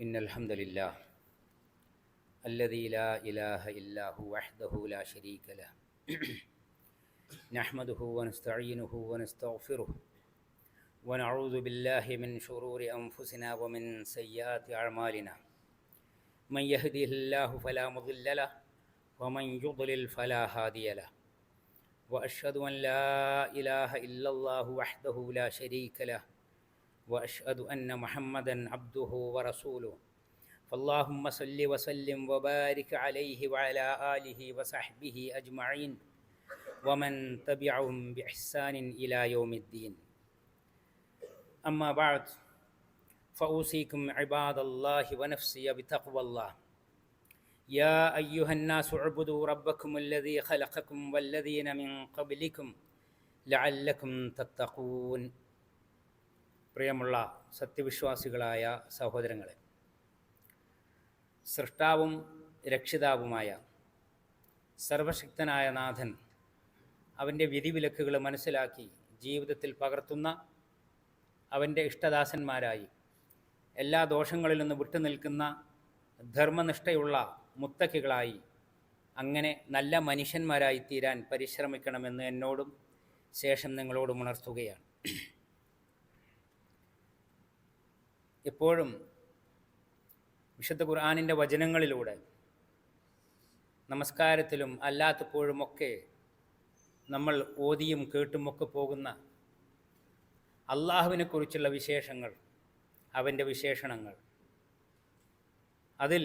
إن الحمد لله الذي لا إله إلا هو وحده لا شريك له. نحمده ونستعينه ونستغفره ونعوذ بالله من شرور أنفسنا ومن سيئات أعمالنا. من يهده الله فلا مضل له ومن يضلل فلا هادي له. وأشهد أن لا إله إلا الله وحده لا شريك له وأشهد أن محمدا عبده ورسوله. فاللهم صل وسلم وبارك عليه وعلى آله وصحبه أجمعين. ومن تبعهم بإحسان إلى يوم الدين. أما بعد فأوصيكم عباد الله ونفسي بتقوى الله. يا أيها الناس اعبدوا ربكم الذي خلقكم والذين من قبلكم لعلكم تتقون. പ്രിയമുള്ള സത്യവിശ്വാസികളായ സഹോദരങ്ങളെ സൃഷ്ടാവും രക്ഷിതാവുമായ സർവശക്തനായ നാഥൻ അവന്റെ വിധിവിലക്കുകൾ മനസ്സിലാക്കി ജീവിതത്തിൽ പകർത്തുന്ന അവന്റെ ഇഷ്ടദാസന്മാരായി എല്ലാ ദോഷങ്ങളിൽ നിന്ന് വിട്ടുനിൽക്കുന്ന ധർമ്മനിഷ്ഠയുള്ള മുത്തക്കികളായി അങ്ങനെ നല്ല മനുഷ്യന്മാരായി തീരാൻ പരിശ്രമിക്കണമെന്ന് എന്നോടും ശേഷം നിങ്ങളോടും ഉണർത്തുകയാണ്. എപ്പോഴും വിശുദ്ധ ഖുർആാനിന്റെ വചനങ്ങളിലൂടെ നമസ്കാരത്തിലും അല്ലാത്തപ്പോഴുമൊക്കെ നമ്മൾ ഓതിയും കേട്ടുമൊക്കെ പോകുന്ന അള്ളാഹുവിനെക്കുറിച്ചുള്ള വിശേഷങ്ങൾ അവന്റെ വിശേഷണങ്ങൾ. അതിൽ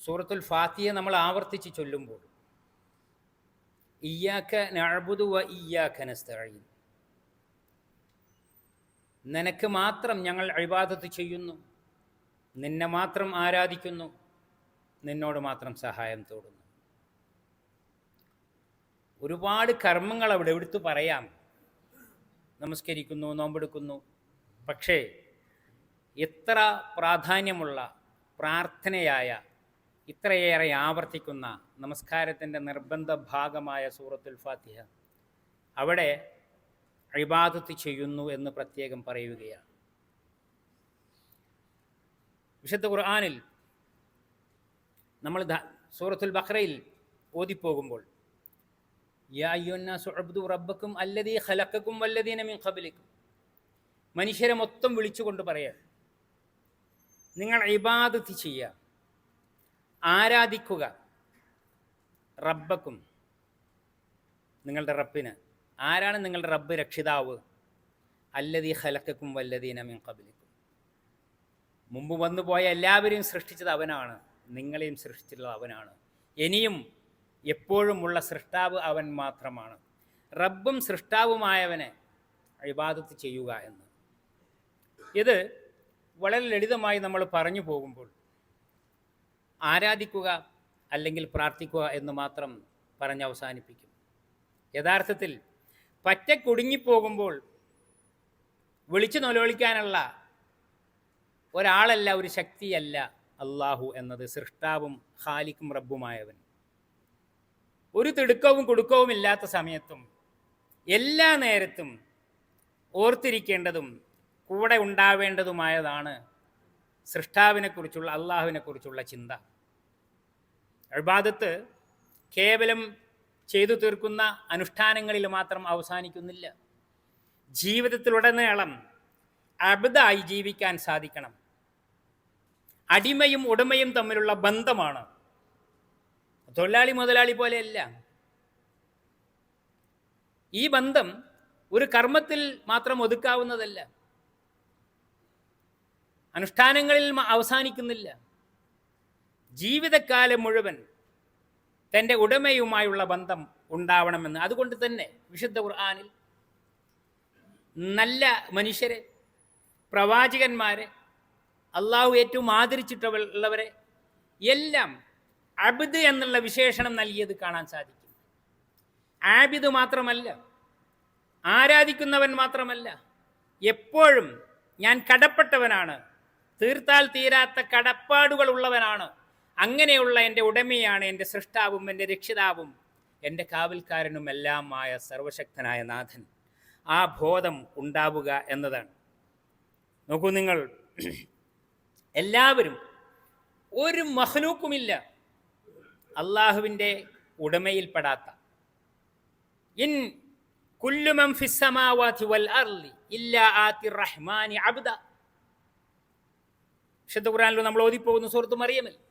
സൂറത്തുൽ ഫാത്തിയെ നമ്മൾ ആവർത്തിച്ച് ചൊല്ലുമ്പോൾ ഇയ്യാക്ക നഅബുദു വ നസ്തഈൻ നിനക്ക് മാത്രം ഞങ്ങൾ അഴിബാദത്ത് ചെയ്യുന്നു. നിന്നെ മാത്രം ആരാധിക്കുന്നു. നിന്നോട് മാത്രം സഹായം തോടുന്നു. ഒരുപാട് കർമ്മങ്ങൾ അവിടെ എടുത്തു പറയാം. നമസ്കരിക്കുന്നു നോമ്പെടുക്കുന്നു. പക്ഷേ എത്ര പ്രാധാന്യമുള്ള പ്രാർത്ഥനയായ ഇത്രയേറെ ആവർത്തിക്കുന്ന നമസ്കാരത്തിന്റെ നിർബന്ധ ഭാഗമായ സൂറത്തുൽ ഫാത്തിഹ അവിടെ ഇബാദത്ത് ചെയ്യുന്നു എന്ന് പ്രത്യേകം പറയുകയാണ്. വിശുദ്ധ ഖുർആാനിൽ നമ്മൾ സൂറത്തുൽ ബഹ്റയിൽ ഓതിപ്പോകുമ്പോൾ റബ്ബക്കും അല്ലതീ ഖലക്കും വല്ലതീന മിൻ ഖബലിക്കും. മനുഷ്യരെ മൊത്തം വിളിച്ചുകൊണ്ട് പറയാം നിങ്ങൾ ഇബാദത്ത് ചെയ്യുക ആരാധിക്കുക റബ്ബക്കും നിങ്ങളുടെ റബ്ബിന്. ആരാണ് നിങ്ങളുടെ റബ്ബ് രക്ഷിതാവ്? അല്ലതീ ഹലക്കും വല്ലതീന മിൻ കബലിക്കും മുമ്പ് വന്നു പോയ എല്ലാവരെയും സൃഷ്ടിച്ചത് അവനാണ്. നിങ്ങളെയും സൃഷ്ടിച്ചിട്ടുള്ളത് അവനാണ്. ഇനിയും എപ്പോഴുമുള്ള സൃഷ്ടാവ് അവൻ മാത്രമാണ്. റബ്ബും സൃഷ്ടാവുമായവനെ ഇബാദത്ത് ചെയ്യുക എന്ന്. ഇത് വളരെ ലളിതമായി നമ്മൾ പറഞ്ഞു പോകുമ്പോൾ ആരാധിക്കുക അല്ലെങ്കിൽ പ്രാർത്ഥിക്കുക എന്ന് മാത്രം പറഞ്ഞ് അവസാനിപ്പിക്കും. യഥാർത്ഥത്തിൽ പറ്റ കുടുങ്ങിപ്പോകുമ്പോൾ വിളിച്ചു നിലവിളിക്കാനുള്ള ഒരാളല്ല ഒരു ശക്തിയല്ല അള്ളാഹു എന്നത് സൃഷ്ടാവും ഖാലിക്കും റബ്ബുമായവൻ. ഒരു തിടുക്കവും കുടുക്കവും ഇല്ലാത്ത സമയത്തും എല്ലാ നേരത്തും ഓർത്തിരിക്കേണ്ടതും കൂടെ ഉണ്ടാവേണ്ടതുമായതാണ് സൃഷ്ടാവിനെക്കുറിച്ചുള്ള അള്ളാഹുവിനെക്കുറിച്ചുള്ള ചിന്ത. അൽബാദത്ത് കേവലം ചെയ്തു തീർക്കുന്ന അനുഷ്ഠാനങ്ങളിൽ മാത്രം അവസാനിക്കുന്നില്ല. ജീവിതത്തിലുടനീളം അബദായി ജീവിക്കാൻ സാധിക്കണം. അടിമയും ഉടമയും തമ്മിലുള്ള ബന്ധമാണ്. തൊഴിലാളി മുതലാളി പോലെയല്ല. ഈ ബന്ധം ഒരു കർമ്മത്തിൽ മാത്രം ഒതുക്കാവുന്നതല്ല. അനുഷ്ഠാനങ്ങളിൽ അവസാനിക്കുന്നില്ല. ജീവിതകാലം മുഴുവൻ തന്റെ ഉടമയുമായുള്ള ബന്ധം ഉണ്ടാവണമെന്ന്. അതുകൊണ്ട് തന്നെ വിശുദ്ധ ഖുർആാനിൽ നല്ല മനുഷ്യരെ പ്രവാചകന്മാരെ അള്ളാഹു ഏറ്റവും ആദരിച്ചിട്ടുള്ളവരെ എല്ലാം അബിദ് എന്നുള്ള വിശേഷണം നൽകിയത് കാണാൻ സാധിക്കും. ആബിദ് മാത്രമല്ല ആരാധിക്കുന്നവൻ മാത്രമല്ല എപ്പോഴും ഞാൻ കടപ്പെട്ടവനാണ്. തീർത്താൽ തീരാത്ത കടപ്പാടുകൾ ഉള്ളവനാണ് അങ്ങനെയുള്ള എന്റെ ഉടമയാണ് എന്റെ സൃഷ്ടാവും എന്റെ രക്ഷിതാവും എന്റെ കാവൽക്കാരനുമെല്ലാമായ സർവശക്തനായ നാഥൻ. ആ ബോധം ഉണ്ടാവുക എന്നതാണ്. നോക്കൂ നിങ്ങൾ എല്ലാവരും ഒരു മഹ്ലൂക്കുമില്ല. അള്ളാഹുവിന്റെ ഉടമയിൽപ്പെടാത്ത. ഇൻ കുല്ലുമം ഫിസ്സമാവാതി വൽ അർളി ഇല്ലാ ആതി റഹ്മാനി അബ്ദ. വിശുദ്ധ ഖുർആനിൽ നമ്മൾ ഓതിപ്പോകുന്ന സുഹൃത്ത് മറിയമിൽ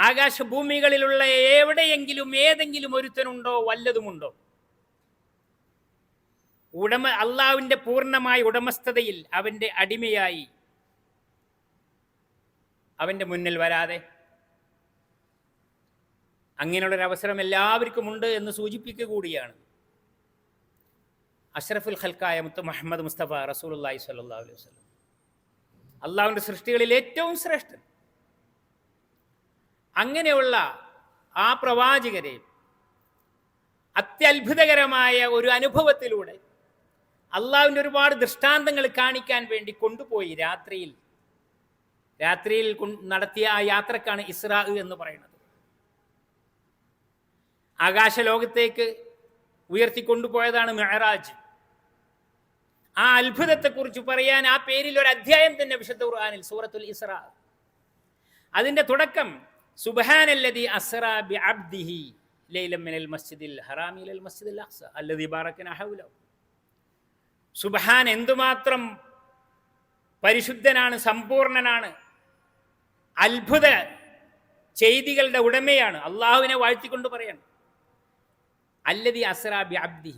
ആകാശഭൂമികളിലുള്ള എവിടെയെങ്കിലും ഏതെങ്കിലും ഒരുത്തനുണ്ടോ വല്ലതുമുണ്ടോ? ഉടമ അള്ളാവിന്റെ പൂർണമായ ഉടമസ്ഥതയിൽ അവന്റെ അടിമയായി അവന്റെ മുന്നിൽ വരാതെ. അങ്ങനെയുള്ളൊരവസരം എല്ലാവർക്കും ഉണ്ട് എന്ന് സൂചിപ്പിക്കുക കൂടിയാണ്. അഷ്റഫുൽ ഖൽക്കായ മുത്ത് മുഹമ്മദ് മുസ്തഫ റസൂൽ അള്ളാഹി അലൈഹി വസല്ലം. അള്ളാഹുവിന്റെ സൃഷ്ടികളിൽ ഏറ്റവും ശ്രേഷ്ഠൻ. അങ്ങനെയുള്ള ആ പ്രവാചകരെ അത്യത്ഭുതകരമായ ഒരു അനുഭവത്തിലൂടെ അള്ളാവിന്റെ ഒരുപാട് ദൃഷ്ടാന്തങ്ങൾ കാണിക്കാൻ വേണ്ടി കൊണ്ടുപോയി രാത്രിയിൽ. രാത്രിയിൽ നടത്തിയ ആ യാത്രക്കാണ് ഇസ്രാ എന്ന് പറയുന്നത്. ആകാശലോകത്തേക്ക് ഉയർത്തിക്കൊണ്ടുപോയതാണ് മെഹറാജ്. ആ അത്ഭുതത്തെക്കുറിച്ച് പറയാൻ ആ പേരിൽ ഒരു അധ്യായം തന്നെ വിശുദ്ധ ഖുർആനിൽ സൂറത്തുൽ ഇസ്ര. അതിന്റെ തുടക്കം സുബ്ഹാനല്ലദി അസ്റ ബി അബ്ദിഹി ലൈലം മിനൽ മസ്ജിദിൽ ഹറാമി ഇലൽ മസ്ജിദിൽ അഖ്സ അല്ലതി ബാറക്കൻ ഹൗലഹു. സുബ്ഹാൻ എന്തുമാത്രം പരിശുദ്ധനാണ് സമ്പൂർണനാണ് അത്ഭുത ചെയ്തികളുടെ ഉടമയാണ്. അള്ളാഹുവിനെ വാഴ്ത്തിക്കൊണ്ട് പറയണം. അല്ലതി അസ്രാബി അബ്ദി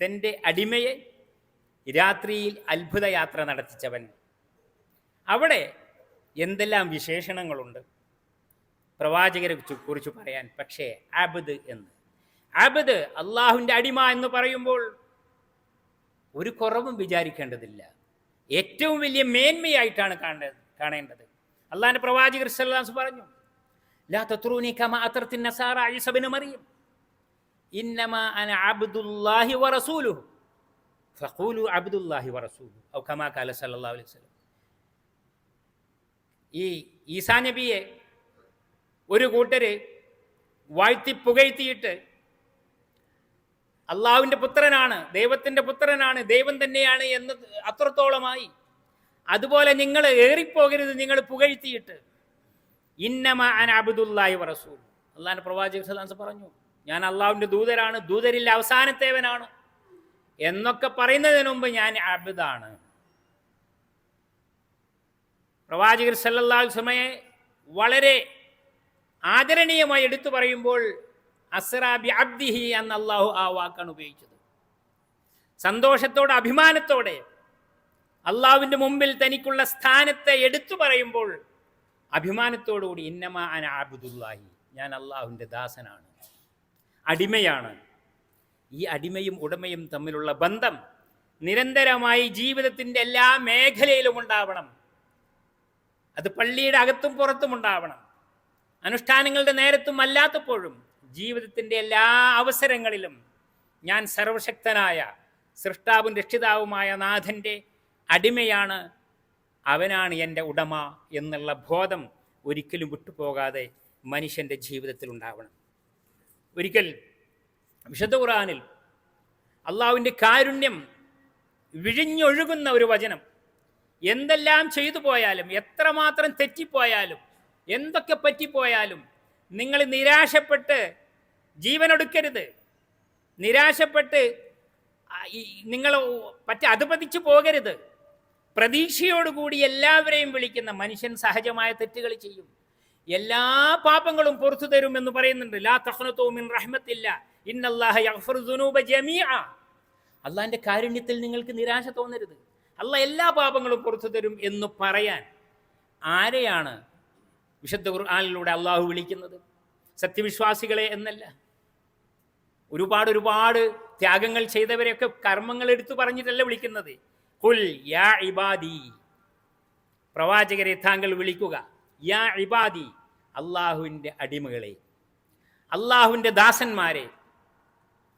തന്റെ അടിമയെ രാത്രിയിൽ അത്ഭുത യാത്ര നടത്തിച്ചവൻ. അവിടെ എന്തെല്ലാം വിശേഷണങ്ങളുണ്ട്? പ്രവാചകരെ കുറിച്ച് പറയാൻ. പക്ഷേ അബദ് എന്ന്. അബദ് അള്ളാഹുവിന്റെ അടിമ എന്ന് പറയുമ്പോൾ ഒരു കുറവും വിചാരിക്കേണ്ടതില്ല. ഏറ്റവും വലിയ മേന്മയായിട്ടാണ് കാണേണ്ടത് കാണേണ്ടത്. അള്ളാഹിന്റെ പ്രവാചകർ സല്ലാസ് പറഞ്ഞു ലാ ഇന്നമ അന അബ്ദുല്ലാഹി ഫഖൂലു അബ്ദുല്ലാഹി ഔ കമാ അലൈഹി ഈ ഈസാ നബിയെ ഒരു കൂട്ടര് വാഴ്ത്തി പുകഴ്ത്തിയിട്ട് അള്ളാവിന്റെ പുത്രനാണ് ദൈവത്തിന്റെ പുത്രനാണ് ദൈവം തന്നെയാണ് എന്ന് അത്രത്തോളമായി അതുപോലെ നിങ്ങൾ ഏറിപ്പോകരുത് നിങ്ങൾ പുകഴ്ത്തിയിട്ട്. ഇന്നമ അൻ അബുദുല്ലായി വറസൂൽ അള്ളാഹിന്റെ പ്രവാചക സദാസ് പറഞ്ഞു ഞാൻ അള്ളാഹുവിന്റെ ദൂതരാണ് ദൂതരില്ല അവസാനത്തേവനാണ്. എന്നൊക്കെ പറയുന്നതിന് മുമ്പ് ഞാൻ അബിദാണ്. പ്രവാചകർ സല്ലല്ലാഹു സമയെ വളരെ ആദരണീയമായി എടുത്തു പറയുമ്പോൾ അസറാബി അബ്ദിഹി എന്ന അള്ളാഹു ആ വാക്കാണ് ഉപയോഗിച്ചത്. സന്തോഷത്തോടെ അഭിമാനത്തോടെ അള്ളാഹുവിന്റെ മുമ്പിൽ തനിക്കുള്ള സ്ഥാനത്തെ എടുത്തു പറയുമ്പോൾ അഭിമാനത്തോടുകൂടി ഇന്നമ അന ആബുദുല്ലാഹി ഞാൻ അള്ളാഹുവിന്റെ ദാസനാണ് അടിമയാണ്. ഈ അടിമയും ഉടമയും തമ്മിലുള്ള ബന്ധം നിരന്തരമായി ജീവിതത്തിന്റെ എല്ലാ മേഖലയിലും ഉണ്ടാവണം. അത് പള്ളിയുടെ അകത്തും പുറത്തും ഉണ്ടാവണം. അനുഷ്ഠാനങ്ങളുടെ നേരത്തും അല്ലാത്തപ്പോഴും ജീവിതത്തിന്റെ എല്ലാ അവസരങ്ങളിലും ഞാൻ സർവശക്തനായ സൃഷ്ടാവും രക്ഷിതാവുമായ നാഥന്റെ അടിമയാണ് അവനാണ് എന്റെ ഉടമ എന്നുള്ള ബോധം ഒരിക്കലും വിട്ടുപോകാതെ മനുഷ്യന്റെ ജീവിതത്തിൽ ഉണ്ടാവണം. ഒരിക്കൽ വിശുദ്ധ ഖുറാനിൽ അള്ളാവിന്റെ കാരുണ്യം വിഴിഞ്ഞൊഴുകുന്ന ഒരു വചനം എന്തെല്ലാം ചെയ്തു പോയാലും എത്രമാത്രം തെറ്റിപ്പോയാലും എന്തൊക്കെ പറ്റിപ്പോയാലും നിങ്ങൾ നിരാശപ്പെട്ട് ജീവനൊടുക്കരുത്. നിരാശപ്പെട്ട് നിങ്ങൾ പറ്റ അതുപതിച്ചു പോകരുത്. പ്രതീക്ഷയോടുകൂടി എല്ലാവരെയും വിളിക്കുന്ന മനുഷ്യൻ സഹജമായ തെറ്റുകൾ ചെയ്യും. എല്ലാ പാപങ്ങളും പുറത്തു തരും എന്ന് പറയുന്നുണ്ട്. ലാ തഹ്നത്തോ മിൻ റഹ്മത്തില്ല. ഇന്നല്ലാഹ യഗ്ഫിറു ദുനൂബ ജമീഅ. അള്ളാഹിന്റെ കാരുണ്യത്തിൽ നിങ്ങൾക്ക് നിരാശ തോന്നരുത്. അല്ല എല്ലാ പാപങ്ങളും പുറത്തു തരും എന്ന് പറയാൻ ആരെയാണ് വിശുദ്ധ ഖുർആാനിലൂടെ അള്ളാഹു വിളിക്കുന്നത്. സത്യവിശ്വാസികളെ എന്നല്ല. ഒരുപാട് ഒരുപാട് ത്യാഗങ്ങൾ ചെയ്തവരെയൊക്കെ കർമ്മങ്ങൾ എടുത്തു പറഞ്ഞിട്ടല്ല വിളിക്കുന്നത്. കുൽ യാ ഇബാദി. പ്രവാചകരെ താങ്കൾ വിളിക്കുക. യാ ഇബാദി. അള്ളാഹുവിന്റെ അടിമകളെ. അള്ളാഹുവിന്റെ ദാസന്മാരെ.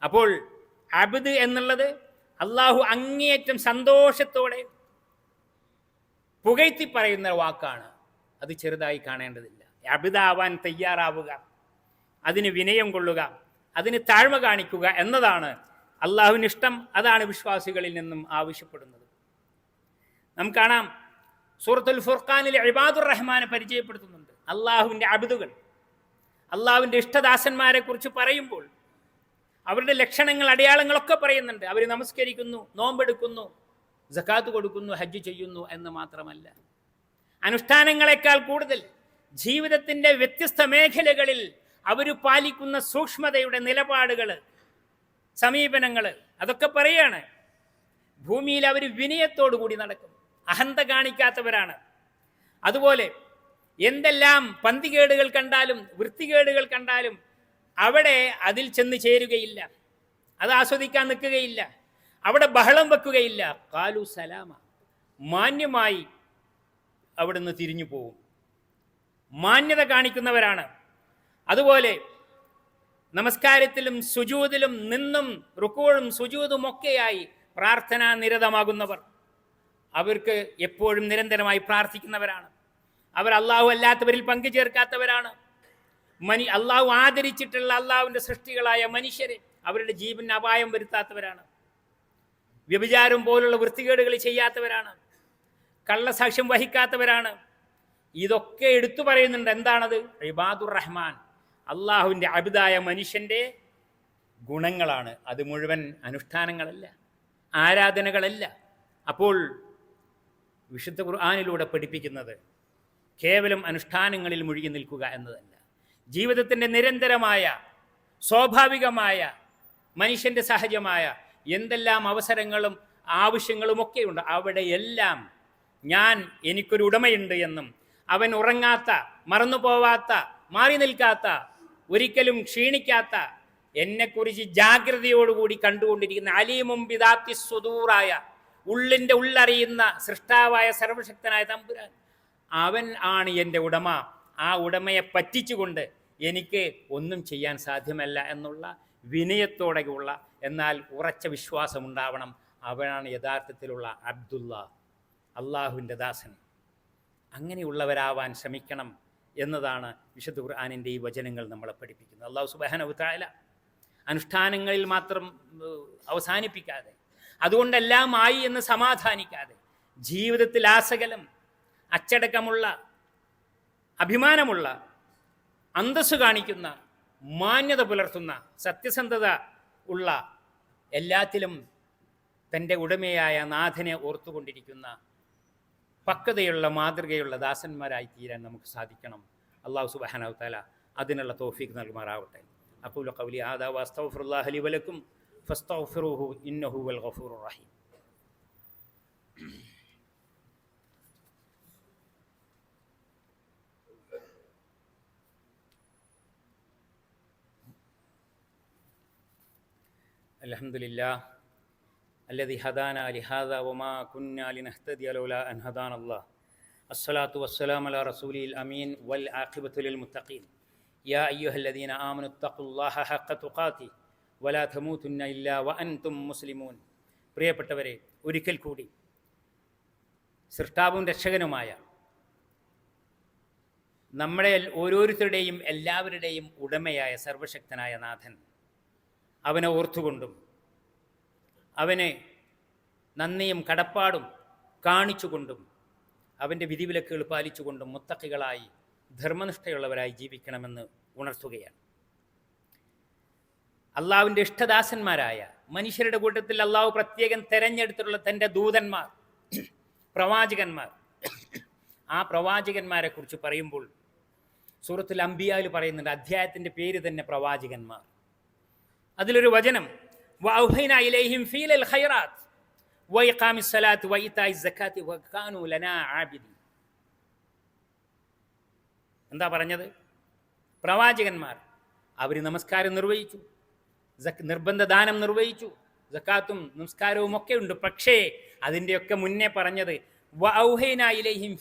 അപ്പോൾ അബദ് എന്നുള്ളത് അള്ളാഹു അങ്ങേയറ്റം സന്തോഷത്തോടെ പുകഴ്ത്തി പറയുന്ന വാക്കാണ്. അത് ചെറുതായി കാണേണ്ടതില്ല. അബിതാവാൻ തയ്യാറാവുക. അതിന് വിനയം കൊള്ളുക. അതിന് താഴ്മ കാണിക്കുക എന്നതാണ് അള്ളാഹുവിന് ഇഷ്ടം അതാണ് വിശ്വാസികളിൽ നിന്നും ആവശ്യപ്പെടുന്നത്. നമുക്ക് കാണാം സൂറത്തുൽ ഫുർഖാനിലെ ഇബാദുർ റഹ്മാനെ പരിചയപ്പെടുത്തുന്നുണ്ട്. അള്ളാഹുവിന്റെ അബിദുകൾ. അള്ളാഹുവിന്റെ ഇഷ്ടദാസന്മാരെ കുറിച്ച് പറയുമ്പോൾ അവരുടെ ലക്ഷണങ്ങൾ അടയാളങ്ങളൊക്കെ പറയുന്നുണ്ട്. അവർ നമസ്കരിക്കുന്നു നോമ്പെടുക്കുന്നു ജക്കാത്ത് കൊടുക്കുന്നു ഹജ്ജ് ചെയ്യുന്നു എന്ന് മാത്രമല്ല. അനുഷ്ഠാനങ്ങളെക്കാൾ കൂടുതൽ ജീവിതത്തിന്റെ വ്യത്യസ്ത മേഖലകളിൽ അവർ പാലിക്കുന്ന സൂക്ഷ്മതയുടെ നിലപാടുകൾ സമീപനങ്ങൾ അതൊക്കെ പറയാണ്. ഭൂമിയിൽ അവർ വിനയത്തോടു കൂടി നടക്കും. അഹന്ത കാണിക്കാത്തവരാണ്. അതുപോലെ എന്തെല്ലാം പന്തികേടുകൾ കണ്ടാലും വൃത്തികേടുകൾ കണ്ടാലും അവിടെ അതിൽ ചെന്ന് ചേരുകയില്ല. അത് ആസ്വദിക്കാൻ നിൽക്കുകയില്ല. അവിടെ ബഹളം വെക്കുകയില്ല. കാലു സലാമ. മാന്യമായി അവിടുന്ന് തിരിഞ്ഞു പോകും മാന്യത കാണിക്കുന്നവരാണ്. അതുപോലെ നമസ്കാരത്തിലും സുജൂതിലും നിന്നും റുക്കോഴും സുജൂതും ഒക്കെയായി പ്രാർത്ഥനാ നിരതമാകുന്നവർ. അവർക്ക് എപ്പോഴും നിരന്തരമായി പ്രാർത്ഥിക്കുന്നവരാണ്. അവർ അള്ളാഹു അല്ലാത്തവരിൽ പങ്കുചേർക്കാത്തവരാണ് മനി അള്ളാഹു ആദരിച്ചിട്ടുള്ള അള്ളാഹുവിന്റെ സൃഷ്ടികളായ മനുഷ്യരെ അവരുടെ ജീവന് അപായം വരുത്താത്തവരാണ്. വ്യഭിചാരം പോലുള്ള വൃത്തികേടുകൾ ചെയ്യാത്തവരാണ്. കള്ളസാക്ഷ്യം വഹിക്കാത്തവരാണ്. ഇതൊക്കെ എടുത്തു പറയുന്നുണ്ട്. എന്താണത്? ഇബാദുർ റഹ്മാൻ. അള്ളാഹുവിന്റെ അബിതായ മനുഷ്യന്റെ ഗുണങ്ങളാണ്. അത് മുഴുവൻ അനുഷ്ഠാനങ്ങളല്ല ആരാധനകളല്ല. അപ്പോൾ വിശുദ്ധ ഖുർആാനിലൂടെ പഠിപ്പിക്കുന്നത് കേവലം അനുഷ്ഠാനങ്ങളിൽ മുഴുകി നിൽക്കുക എന്നതല്ല. ജീവിതത്തിന്റെ നിരന്തരമായ സ്വാഭാവികമായ മനുഷ്യന്റെ സഹജമായ എന്തെല്ലാം അവസരങ്ങളും ആവശ്യങ്ങളുമൊക്കെയുണ്ട്. അവിടെയെല്ലാം ഞാൻ എനിക്കൊരു ഉടമയുണ്ട് എന്നും അവൻ ഉറങ്ങാത്ത മറന്നു പോവാത്ത മാറി നിൽക്കാത്ത ഒരിക്കലും ക്ഷീണിക്കാത്ത എന്നെക്കുറിച്ച് ജാഗ്രതയോടുകൂടി കണ്ടുകൊണ്ടിരിക്കുന്ന അലീമും പിതാത്തി സ്വദൂറായ ഉള്ളിന്റെ ഉള്ളറിയുന്ന സൃഷ്ടാവായ സർവശക്തനായ തമ്പുരാൻ. അവൻ ആണ് എന്റെ ഉടമ. ആ ഉടമയെ പറ്റിച്ചുകൊണ്ട് എനിക്ക് ഒന്നും ചെയ്യാൻ സാധ്യമല്ല എന്നുള്ള വിനയത്തോടെയുള്ള എന്നാൽ ഉറച്ച വിശ്വാസമുണ്ടാവണം. അവനാണ് യഥാർത്ഥത്തിലുള്ള അബ്ദുള്ള അള്ളാഹുവിന്റെ ദാസൻ. അങ്ങനെയുള്ളവരാവാൻ ശ്രമിക്കണം എന്നതാണ് വിശുദ്ധ ഖുർആാനിന്റെ ഈ വചനങ്ങൾ നമ്മളെ പഠിപ്പിക്കുന്നത്. അള്ളാഹു സുബാനവ് താല അനുഷ്ഠാനങ്ങളിൽ മാത്രം അവസാനിപ്പിക്കാതെ അതുകൊണ്ടെല്ലാം ആയി എന്ന് സമാധാനിക്കാതെ ജീവിതത്തിൽ ആസകലം അച്ചടക്കമുള്ള അഭിമാനമുള്ള അന്തസ് കാണിക്കുന്ന മാന്യത പുലർത്തുന്ന സത്യസന്ധത ഉള്ള എല്ലാത്തിലും തന്റെ ഉടമയായ നാഥനെ ഓർത്തുകൊണ്ടിരിക്കുന്ന പക്വതയുള്ള മാതൃകയുള്ള ദാസന്മാരായി തീരാൻ നമുക്ക് സാധിക്കണം അള്ളാഹു സുബാനവ് താല അതിനുള്ള തോഫീക്ക് നൽകുമാറാവട്ടെ അക്കൂല കൗലി ആദാ വസ്തഫുല്ലാഹ് അലി വലക്കും ഫസ്തഫിറുഹു ഇന്നഹു വൽ ഗഫൂർ റഹീം الحمد لله അല്ലതി ഹദാന ലിഹാദ ഒമാ കുന്നാലി നഹ്തദി അലോല അൻ അള്ളാഹ് അസ്സലാത്തു വസ്സലാം അല റസൂലിൽ അമീൻ വൽ ആഖിബത്തുലിൽ മുത്തഖീൻ. യാ അയ്യുഹല്ലദീന ആമനു തഖുല്ലാഹ ഹഖ തുഖാത്തി വലാ തമൂതുന്ന ഇല്ലാ വ അൻതും മുസ്ലിമൂൻ. പ്രിയപ്പെട്ടവരെ ഒരിക്കൽ കൂടി സൃഷ്ടാവും രക്ഷകനുമായ നമ്മളെ ഓരോരുത്തരുടെയും എല്ലാവരുടെയും ഉടമയായ സർവശക്തനായ നാഥൻ അവനെ ഓർത്തുകൊണ്ടും അവനെ നന്ദിയും കടപ്പാടും കാണിച്ചുകൊണ്ടും അവന്റെ വിധിവിലക്കുകൾ പാലിച്ചുകൊണ്ടും മുത്തക്കികളായി ധർമ്മനിഷ്ഠയുള്ളവരായി ജീവിക്കണമെന്ന് ഉണർത്തുകയാണ്. അള്ളാവിന്റെ ഇഷ്ടദാസന്മാരായ മനുഷ്യരുടെ കൂട്ടത്തിൽ അള്ളാഹു പ്രത്യേകം തെരഞ്ഞെടുത്തിട്ടുള്ള തന്റെ ദൂതന്മാർ പ്രവാചകന്മാർ. ആ പ്രവാചകന്മാരെ കുറിച്ച് പറയുമ്പോൾ സൂറത്തുൽ അംബിയായിൽ പറയുന്നുണ്ട് അധ്യായത്തിന്റെ പേര് തന്നെ പ്രവാചകന്മാർ. അതിലൊരു വചനം വഅൗഹൈന ഇലൈഹിം ഫീലൽ ഖൈറാത്ത് വഇഖാമിസ് സ്വലാത്ത് വഇതാഇസ് സക്കാത്ത് വകാനു ലനാ ആബിദി എന്താ പറഞ്ഞത്? പ്രവാചകന്മാർ അവർ നമസ്കാരം നിർവഹിച്ചു. നിർബന്ധ ദാനം നിർവഹിച്ചു. ജക്കാത്തും നമസ്കാരവും ഒക്കെ ഉണ്ട്. പക്ഷേ അതിന്റെയൊക്കെ മുന്നേ പറഞ്ഞത് ഇലൈഹിം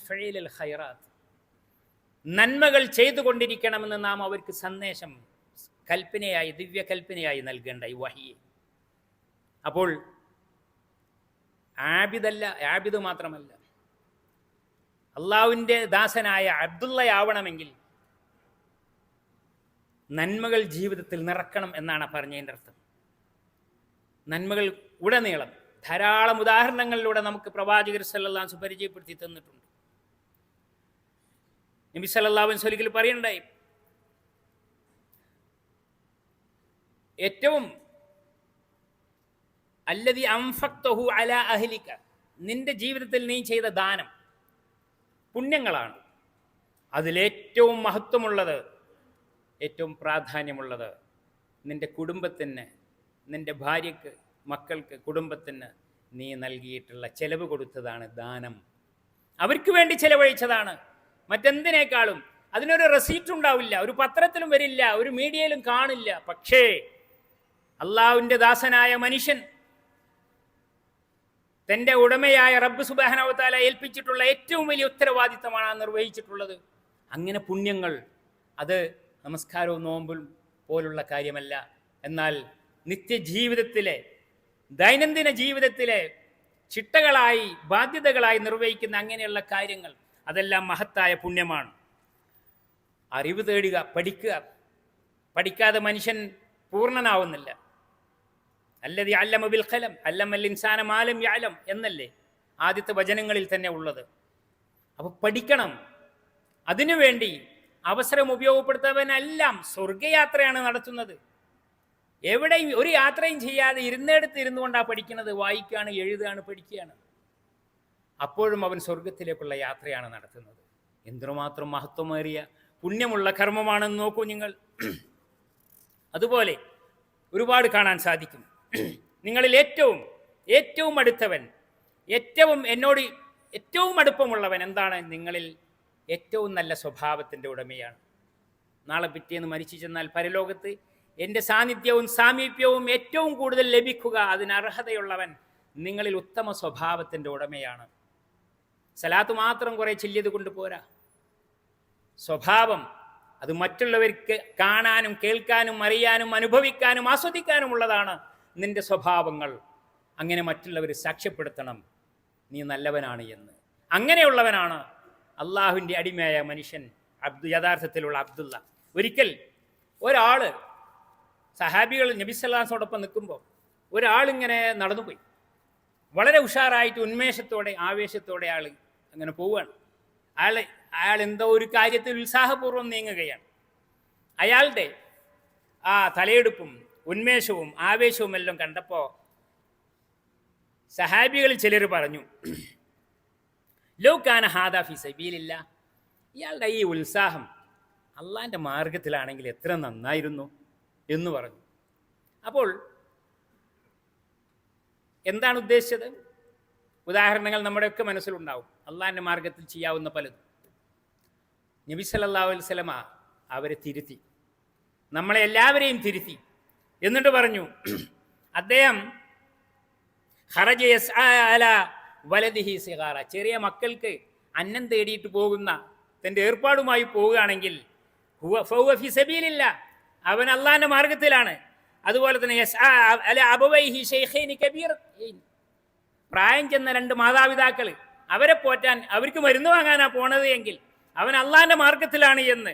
ഖൈറാത്ത്. നന്മകൾ ചെയ്തുകൊണ്ടിരിക്കണമെന്ന് നാം അവർക്ക് സന്ദേശം കൽപ്പനയായി ദിവ്യകൽപ്പനയായി നൽകേണ്ട ഈ വഹിയെ അപ്പോൾ ആബിദല്ല ആബിദ് മാത്രമല്ല. അള്ളാവിന്റെ ദാസനായ അബ്ദുള്ളയാവണമെങ്കിൽ നന്മകൾ ജീവിതത്തിൽ നിറക്കണം എന്നാണ് പറഞ്ഞതിന്റെ അർത്ഥം. നന്മകൾ ഉടനീളം ധാരാളം ഉദാഹരണങ്ങളിലൂടെ നമുക്ക് പ്രവാചകർ സല്ലല്ലാഹു പരിചയപ്പെടുത്തി തന്നിട്ടുണ്ട്. നബി അലൈഹി വസല്ലം പറയണ്ടായി ഏറ്റവും അല്ലതി അംഫക്തഹു അല അഹ്ലിക്ക നിന്റെ ജീവിതത്തിൽ നീ ചെയ്ത ദാനം പുണ്യങ്ങളാണ്. അതിലേറ്റവും മഹത്വമുള്ളത് ഏറ്റവും പ്രാധാന്യമുള്ളത് നിന്റെ കുടുംബത്തിന് നിന്റെ ഭാര്യയ്ക്ക് മക്കൾക്ക് കുടുംബത്തിന് നീ നൽകിയിട്ടുള്ള ചെലവ് കൊടുത്തതാണ് ദാനം. അവർക്ക് വേണ്ടി ചെലവഴിച്ചതാണ്. മറ്റെന്തിനേക്കാളും അതിനൊരു റെസീറ്റ് ഉണ്ടാവില്ല ഒരു പത്രത്തിലും വരില്ല ഒരു മീഡിയയിലും കാണില്ല. പക്ഷേ അള്ളാഹുവിന്റെ ദാസനായ മനുഷ്യൻ തന്റെ ഉടമയായ റബ്ബ് സുബാനവത്താല ഏൽപ്പിച്ചിട്ടുള്ള ഏറ്റവും വലിയ ഉത്തരവാദിത്തമാണ് നിർവഹിച്ചിട്ടുള്ളത്. അങ്ങനെ പുണ്യങ്ങൾ അത് നമസ്കാരവും നോമ്പും പോലുള്ള കാര്യമല്ല. എന്നാൽ നിത്യജീവിതത്തിലെ ദൈനംദിന ജീവിതത്തിലെ ചിട്ടകളായി ബാധ്യതകളായി നിർവഹിക്കുന്ന അങ്ങനെയുള്ള കാര്യങ്ങൾ അതെല്ലാം മഹത്തായ പുണ്യമാണ്. അറിവ് തേടുക പഠിക്കുക. പഠിക്കാതെ മനുഷ്യൻ പൂർണനാവുന്നില്ല. അല്ലതി അല്ലമ ബിൽ ഖലം അല്ലമൽ ഇൻസാന മാലം യാലം എന്നല്ലേ ആദ്യത്തെ വചനങ്ങളിൽ തന്നെ ഉള്ളത്. അപ്പോൾ പഠിക്കണം. അതിനുവേണ്ടി അവസരം ഉപയോഗപ്പെടുത്തവനെല്ലാം സ്വർഗയാത്രയാണ് നടത്തുന്നത്. എവിടെയും ഒരു യാത്രയും ചെയ്യാതെ ഇരുന്നെടുത്ത് ഇരുന്നു കൊണ്ടാണ് പഠിക്കുന്നത്? വായിക്കുകയാണ് എഴുതുകയാണ് പഠിക്കുകയാണ്. അപ്പോഴും അവൻ സ്വർഗത്തിലേക്കുള്ള യാത്രയാണ് നടത്തുന്നത്. എന്തുമാത്രം മഹത്വമേറിയ പുണ്യമുള്ള കർമ്മമാണെന്ന് നോക്കൂ നിങ്ങൾ. അതുപോലെ ഒരുപാട് കാണാൻ സാധിക്കും. നിങ്ങളിൽ ഏറ്റവും ഏറ്റവും അടുത്തവൻ ഏറ്റവും എന്നോട് ഏറ്റവും അടുപ്പമുള്ളവൻ എന്താണ്? നിങ്ങളിൽ ഏറ്റവും നല്ല സ്വഭാവത്തിന്റെ ഉടമയാണ്. നാളെ പിറ്റേന്ന് മരിച്ചു ചെന്നാൽ പരലോകത്ത് എന്റെ സാന്നിധ്യവും സാമീപ്യവും ഏറ്റവും കൂടുതൽ ലഭിക്കുക അതിന് അർഹതയുള്ളവൻ നിങ്ങളിൽ ഉത്തമ സ്വഭാവത്തിന്റെ ഉടമയാണ്. സലാത്ത് മാത്രം കുറേ ചില്ലിയത് കൊണ്ട് പോരാ. സ്വഭാവം അത് മറ്റുള്ളവർക്ക് കാണാനും കേൾക്കാനും അറിയാനും അനുഭവിക്കാനും ആസ്വദിക്കാനുമുള്ളതാണ് നിന്റെ സ്വഭാവങ്ങൾ അങ്ങനെ മറ്റുള്ളവർ സാക്ഷ്യപ്പെടുത്തണം. നീ നല്ലവനാണ് എന്ന്. അങ്ങനെയുള്ളവനാണ് അള്ളാഹുവിന്റെ അടിമയായ മനുഷ്യൻ അബ്ദു യഥാർത്ഥത്തിലുള്ള അബ്ദുള്ള. ഒരിക്കൽ ഒരാൾ സഹാബികൾ നബിസല്ലാസോടൊപ്പം നിൽക്കുമ്പോൾ ഒരാളിങ്ങനെ നടന്നുപോയി. വളരെ ഉഷാറായിട്ട് ഉന്മേഷത്തോടെ ആവേശത്തോടെ ആൾ അങ്ങനെ പോവുകയാണ്. അയാൾ അയാൾ എന്തോ ഒരു കാര്യത്തിൽ ഉത്സാഹപൂർവം നീങ്ങുകയാണ്. അയാളുടെ ആ തലയെടുപ്പും ഉന്മേഷവും ആവേശവും എല്ലാം കണ്ടപ്പോൾ സഹാബികളിൽ ചിലർ പറഞ്ഞു ലൗക്കാന ഹാദാ ഫി സബീലില്ല. ഇയാളുടെ ഈ ഉത്സാഹം അള്ളാന്റെ മാർഗത്തിലാണെങ്കിൽ എത്ര നന്നായിരുന്നു എന്ന് പറഞ്ഞു. അപ്പോൾ എന്താണ് ഉദ്ദേശിച്ചത്? ഉദാഹരണങ്ങൾ നമ്മുടെയൊക്കെ മനസ്സിലുണ്ടാവും. അള്ളാഹിന്റെ മാർഗത്തിൽ ചെയ്യാവുന്ന പലതും. നബി സല്ലല്ലാഹു അലൈഹി വസല്ലമ അവരെ തിരുത്തി. നമ്മളെ എല്ലാവരെയും തിരുത്തി. എന്നിട്ട് പറഞ്ഞു അദ്ദേഹം അല ചെറിയ മക്കൾക്ക് അന്നം തേടിയിട്ട് പോകുന്ന തന്റെ ഏർപ്പാടുമായി പോവുകയാണെങ്കിൽ ഹുവ ഫൗവ ഫി സബീലില്ല അവൻ അള്ളാഹിന്റെ മാർഗത്തിലാണ്. അതുപോലെ തന്നെ അല കബീർ പ്രായം ചെന്ന രണ്ട് മാതാപിതാക്കൾ അവരെ പോറ്റാൻ അവർക്ക് മരുന്ന് വാങ്ങാനാ പോണത് എങ്കിൽ അവൻ അള്ളാഹിന്റെ മാർഗത്തിലാണ് എന്ന്.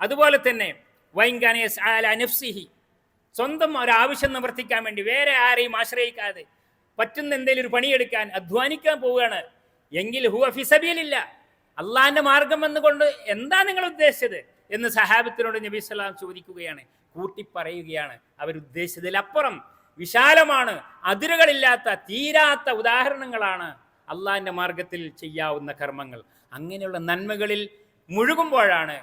അതുപോലെ തന്നെ വൈങ്കാനേസ് നഫ്സിഹി സ്വന്തം ഒരാവശ്യം നിവർത്തിക്കാൻ വേണ്ടി വേറെ ആരെയും ആശ്രയിക്കാതെ പറ്റുന്ന എന്തെങ്കിലും ഒരു പണിയെടുക്കാൻ അധ്വാനിക്കാൻ പോവുകയാണ്. എങ്കിൽ ഹുവ ഫിസബീലില്ല അള്ളാഹിന്റെ മാർഗം എന്നുകൊണ്ട് എന്താ നിങ്ങൾ ഉദ്ദേശിച്ചത്? എന്ന് സഹാബത്തിനോട് നബി സ്വലാം ചോദിക്കുകയാണ്. കൂട്ടിപ്പറയുകയാണ്. അവരുദ്ദേശിച്ചതിലപ്പുറം വിശാലമാണ് അതിരുകളില്ലാത്ത തീരാത്ത ഉദാഹരണങ്ങളാണ് അള്ളാഹിന്റെ മാർഗത്തിൽ ചെയ്യാവുന്ന കർമ്മങ്ങൾ. അങ്ങനെയുള്ള നന്മകളിൽ മുഴുകുമ്പോഴാണ്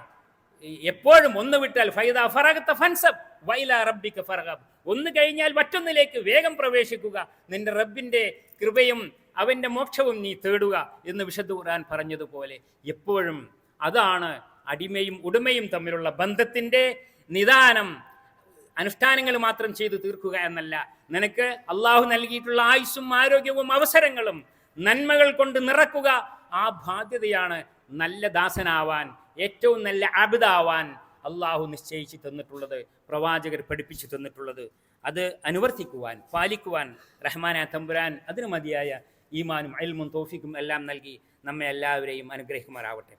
എപ്പോഴും ഒന്ന് വിട്ടാൽ ഫൈദ ഫറഗത്ത ഫൻസബ്. വൈല റബ്ബിക്ക് ഫറഹബ് ഒന്ന് കഴിഞ്ഞാൽ മറ്റൊന്നിലേക്ക് വേഗം പ്രവേശിക്കുക. നിന്റെ റബ്ബിന്റെ കൃപയും അവന്റെ മോക്ഷവും നീ തേടുക എന്ന് വിശുദ്ധ ഖുർആൻ പറഞ്ഞതുപോലെ എപ്പോഴും അതാണ് അടിമയും ഉടമയും തമ്മിലുള്ള ബന്ധത്തിന്റെ നിദാനം. അനുഷ്ഠാനങ്ങൾ മാത്രം ചെയ്തു തീർക്കുക എന്നല്ല. നിനക്ക് അള്ളാഹു നൽകിയിട്ടുള്ള ആയുസ്സും ആരോഗ്യവും അവസരങ്ങളും നന്മകൾ കൊണ്ട് നിറക്കുക ആ ബാധ്യതയാണ് നല്ല ദാസനാവാൻ ഏറ്റവും നല്ല അബിതാവാൻ അള്ളാഹു നിശ്ചയിച്ചു തന്നിട്ടുള്ളത് പ്രവാചകർ പഠിപ്പിച്ചു തന്നിട്ടുള്ളത്. അത് അനുവർത്തിക്കുവാൻ പാലിക്കുവാൻ റഹ്മാന തമ്പുരാൻ അതിന് മതിയായ ഈമാനും അയൽമും തോഫിക്കും എല്ലാം നൽകി നമ്മെ എല്ലാവരെയും അനുഗ്രഹിക്കുമാറാവട്ടെ.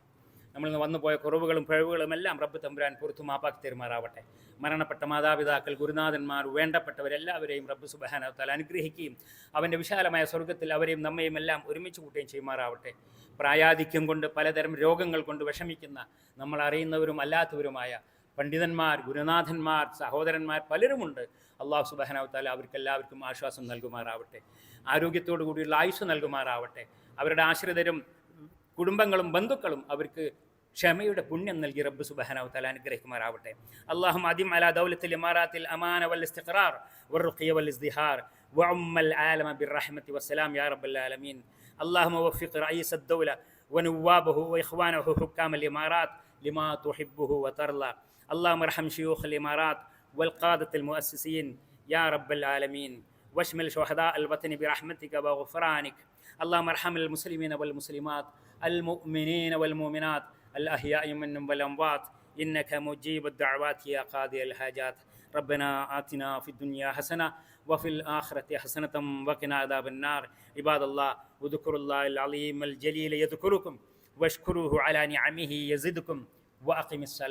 നമ്മൾ വന്നുപോയ കുറവുകളും പിഴവുകളും എല്ലാം റബ്ബ് തമ്പുരാൻ പുറത്തു മാപ്പാക്കി തരുമാറാവട്ടെ. മരണപ്പെട്ട മാതാപിതാക്കൾ ഗുരുനാഥന്മാർ വേണ്ടപ്പെട്ടവരെല്ലാവരെയും റബ്ബ് സുബാനത്താൽ അനുഗ്രഹിക്കുകയും അവന്റെ വിശാലമായ സ്വർഗത്തിൽ അവരെയും നമ്മയും എല്ലാം ഒരുമിച്ച് കൂട്ടുകയും ചെയ്യുമാറാവട്ടെ. പ്രായാധിക്യം കൊണ്ട് പലതരം രോഗങ്ങൾ കൊണ്ട് വിഷമിക്കുന്ന നമ്മൾ അറിയുന്നവരും അല്ലാത്തവരുമായ പണ്ഡിതന്മാർ ഗുരുനാഥന്മാർ സഹോദരന്മാർ പലരുമുണ്ട്. അള്ളാഹു സുബാനാവത്താൽ അവർക്ക് എല്ലാവർക്കും ആശ്വാസം നൽകുമാറാവട്ടെ. ആരോഗ്യത്തോടു കൂടിയുള്ള ആയുസ് നൽകുമാറാവട്ടെ. അവരുടെ ആശ്രിതരും കുടുംബങ്ങളും ബന്ധുക്കളും അവർക്ക് ക്ഷമയുടെ പുണ്യം നൽകി റബ്ബ് സുബാനാവ് തല അനുഗ്രഹിക്കുമാറാവട്ടെ അള്ളാഹു അദിം അല ദൗലത്തിൽ ഇമാറാത്തിൽ അമാന വൽ ഇസ്തിഖറാർ والرقي والازدهار وعم العالم بالرحمة والسلام يا رب العالمين اللهم وفق رئيس الدولة ونوابه وإخوانه حكام الإمارات لما تحبه وترضى اللهم ارحم شيوخ الإمارات والقادة المؤسسين يا رب العالمين واشمل شهداء الوطن برحمتك وغفرانك اللهم ارحم المسلمين والمسلمات المؤمنين والمؤمنات الأحياء منهم والأموات. إنك مجيب الدعوات يا قاضي الحاجات. ربنا آتنا في الدنيا حسنة وفي الآخرة حسنة وقنا عذاب النار. عباد الله وذكروا الله العظيم الجليل يذكركم واشكروه على نعمه يزدكم وأقم الصلاة.